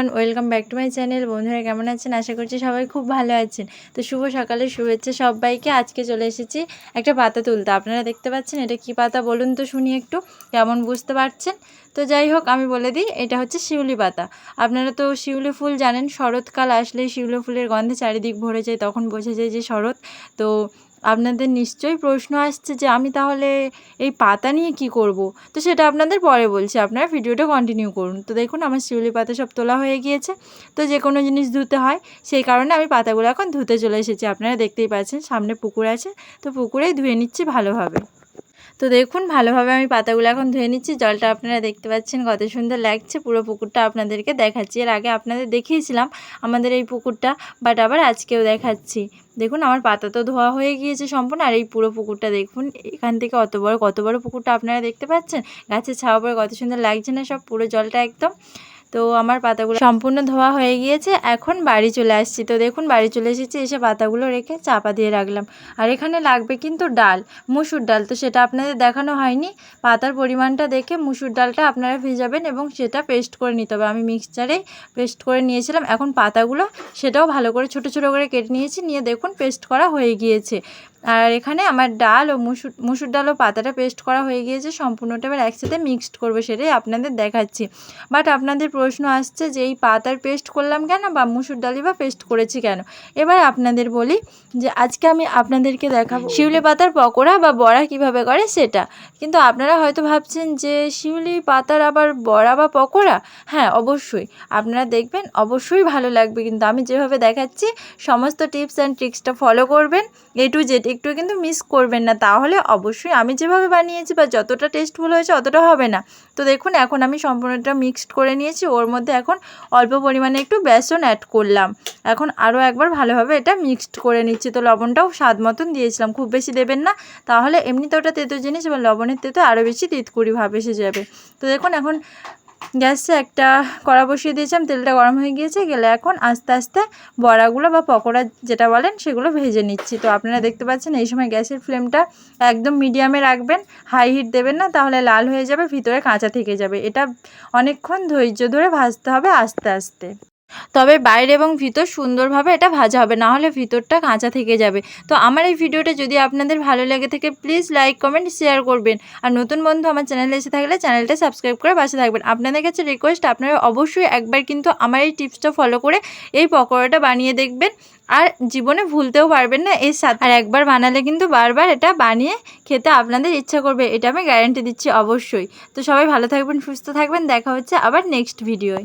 Everyone welcome back to my channel বন্ধুরা কেমন আছেন? আশা করছি সবাই খুব ভালো আছেন। তো শুভ সকালে শুভেচ্ছা সবাইকে। আজকে চলে এসেছি একটা পাতা তুলতে। আপনারা দেখতে পাচ্ছেন এটা কি পাতা? বলুন তো শুনি একটু। কেমন? বুঝতে পারছেন? তো যাই হোক, আমি বলে দিই, এটা হচ্ছে শিউলি পাতা। আপনারা তো শিউলি ফুল জানেন শরৎকাল আসলেই শিউলি ফুলের গন্ধে চারিদিক ভরে যায়, তখন বোঝা যায় যে শরৎ। তো আপনাদের নিশ্চয়ই প্রশ্ন আসছে যে আমি তাহলে এই পাতা নিয়ে কি করব? তো সেটা আপনাদের পরে বলছি, আপনারা ভিডিওটা কন্টিনিউ করুন। তো দেখুন, আমার শিউলি পাতা সব তোলা হয়ে গিয়েছে। তো যে কোনো জিনিস ধুতে হয়, সেই কারণে আমি পাতাগুলো এখন ধুতে চলে এসেছি। আপনারা দেখতেই পাচ্ছেন, সামনে পুকুর আছে, তো পুকুরেই ধুয়ে নিচ্ছি ভালোভাবে। তো দেখুন, ভালোভাবে আমি পাতাগুলো এখন ধুয়ে নিচ্ছি। জলটা আপনারা দেখতে পাচ্ছেন কত সুন্দর লাগছে। পুরো পুকুরটা আপনাদেরকে দেখাচ্ছি। এর আগে আপনাদের দেখিয়েছিলাম আমাদের এই পুকুরটা, বাট আবার আজকেও দেখাচ্ছি। দেখুন, আমার পাতা তো ধোয়া হয়ে গিয়েছে সম্পূর্ণ। আর এই পুরো পুকুরটা দেখুন, এখান থেকে অত বড়, কত বড় পুকুরটা আপনারা দেখতে পাচ্ছেন? গাছের ছাওয়া পরে কত সুন্দর লাগছে না সব পুরো জলটা একদম। তো আমার পাতাগুলো সম্পূর্ণ ধোয়া হয়ে গিয়েছে, এখন বাড়ি চলে আসছি। তো দেখুন, বাড়ি চলে এসেছি, এসে পাতাগুলো রেখে চাপা দিয়ে রাখলাম। আর এখানে লাগবে কিন্তু ডাল, মুসুর ডাল। তো সেটা আপনাদের দেখানো হয়নি। পাতার পরিমাণটা দেখে মুসুর ডালটা আপনারা ভেজাবেন এবং সেটা পেস্ট করে নিতে হবে। আমি মিক্সচারেই পেস্ট করে নিয়েছিলাম, এখন পাতাগুলো সেটাও ভালো করে ছোট ছোট করে কেটে নিয়েছি। নিয়ে দেখুন, পেস্ট করা হয়ে গিয়েছে। আর এখানে আমার ডাল ও মুসুর মুসুর ডাল ও পাতাটা পেস্ট করা হয়ে গিয়েছে, সম্পূর্ণটা এবার একসাথে মিক্সড করব সেটাই আপনাদের দেখাচ্ছি। বাট আপনাদের প্রশ্ন আসছে যে এই পাতার পেস্ট করলাম কেন বা মুসুর ডালই বা পেস্ট করেছি কেন? এবার আপনাদের বলি যে আজকে আমি আপনাদেরকে দেখাবো শিউলি পাতার পকোড়া বা বড়া কীভাবে করে সেটা। কিন্তু আপনারা হয়তো ভাবছেন যে শিউলি পাতার আবার বড়া বা পকোড়া? হ্যাঁ অবশ্যই। আপনারা দেখবেন অবশ্যই ভালো লাগবে। কিন্তু আমি যেভাবে দেখাচ্ছি, সমস্ত টিপস অ্যান্ড ট্রিক্সটা ফলো করবেন। এ টু জেড একটু কিন্তু মিস করবেন না। তাহলে অবশ্যই আমি যেভাবে বানিয়েছি বা যতটা টেস্টফুল হয়েছে অতটা হবে না। তো দেখুন, এখন আমি সম্পূর্ণটা মিক্সড করে নিয়েছি। ওর মধ্যে এখন অল্প পরিমাণে একটু বেসন অ্যাড করলাম। এখন আরও একবার ভালোভাবে এটা মিক্সড করে নিচ্ছি। তো লবণটাও স্বাদ মতন দিয়েছিলাম। খুব বেশি দেবেন না। তাহলে এমনিতে ওটা তেতো জিনিস এবং লবণের তেতো আরও বেশি তিতকুড়ি ভাব এসে যাবে। তো দেখুন, এখন গ্যাসে একটা কড়া বসিয়ে দিয়েছিলাম, তেলটা গরম হয়ে গিয়েছে, গেলে এখন আস্তে আস্তে বড়াগুলো বা পকোড়া যেটা বলেন সেগুলো ভেজে নিচ্ছি। তো আপনারা দেখতে পাচ্ছেন এই সময় গ্যাসের ফ্লেমটা একদম মিডিয়ামে রাখবেন, হাই হিট দেবেন না, তাহলে লাল হয়ে যাবে, ভিতরে কাঁচা থেকে যাবে। এটা অনেকক্ষণ ধৈর্য ধরে ভাজতে হবে আস্তে আস্তে। তবে বাইরে এবং ভিতর সুন্দরভাবে এটা ভাজা হবে, না হলে ভিতরটা কাঁচা থেকে যাবে। তো আমার এই ভিডিওটা যদি আপনাদের ভালো লেগে থাকে প্লিজ লাইক কমেন্ট শেয়ার করবেন। আর নতুন বন্ধু আমার চ্যানেলে এসে থাকলে চ্যানেলটা সাবস্ক্রাইব করে পাশে থাকবেন। আপনাদের কাছে রিকোয়েস্ট আপনারা অবশ্যই একবার কিন্তু আমার এই টিপসটা ফলো করে এই পকোড়াটা বানিয়ে দেখবেন। আর জীবনে ভুলতেও পারবেন না এর সাথে আর একবার বানালে কিন্তু বারবার এটা বানিয়ে খেতে আপনাদের ইচ্ছা করবে, এটা আমি গ্যারেন্টি দিচ্ছি অবশ্যই। তো সবাই ভালো থাকবেন, সুস্থ থাকবেন। দেখা হচ্ছে আবার নেক্সট ভিডিওয়